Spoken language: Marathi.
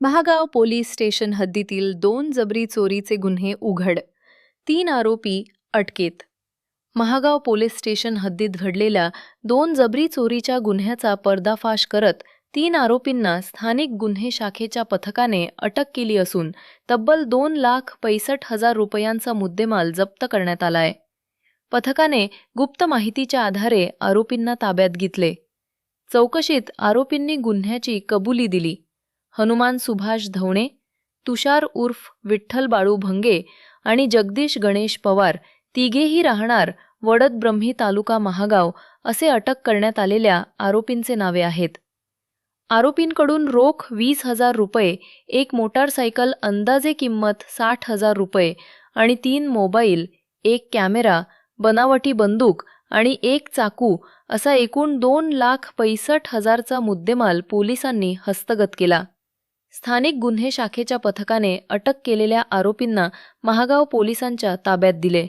महागाव पोलीस स्टेशन हद्दीतील दोन जबरी चोरीचे गुन्हे उघड. तीन आरोपी अटकेत. महागाव पोलीस स्टेशन हद्दीत घडलेल्या दोन जबरी चोरीच्या गुन्ह्याचा पर्दाफाश करत तीन आरोपींना स्थानिक गुन्हे शाखेच्या पथकाने अटक केली असून तब्बल दोन लाख पैसठ हजार रुपयांचा मुद्देमाल जप्त करण्यात आलाय. पथकाने गुप्त माहितीच्या आधारे आरोपींना ताब्यात घेतले. चौकशीत आरोपींनी गुन्ह्याची कबुली दिली. हनुमान सुभाष धवणे तुषार उर्फ विठ्ठल बाळू भंगे आणि जगदीश गणेश पवार तिघेही राहणार वडद ब्रह्मी तालुका महागाव असे अटक करण्यात आलेल्या आरोपींचे नावे आहेत. आरोपींकडून रोख वीस हजार रुपये एक मोटारसायकल अंदाजे किंमत साठ हजार रुपये आणि तीन मोबाईल एक कॅमेरा बनावटी बंदूक आणि एक चाकू असा एकूण दोन लाख पैसठ हजारचा मुद्देमाल पोलिसांनी हस्तगत केला. स्थानिक गुन्हे शाखेच्या पथकाने अटक केलेल्या आरोपींना महागाव पोलिसांच्या ताब्यात दिले.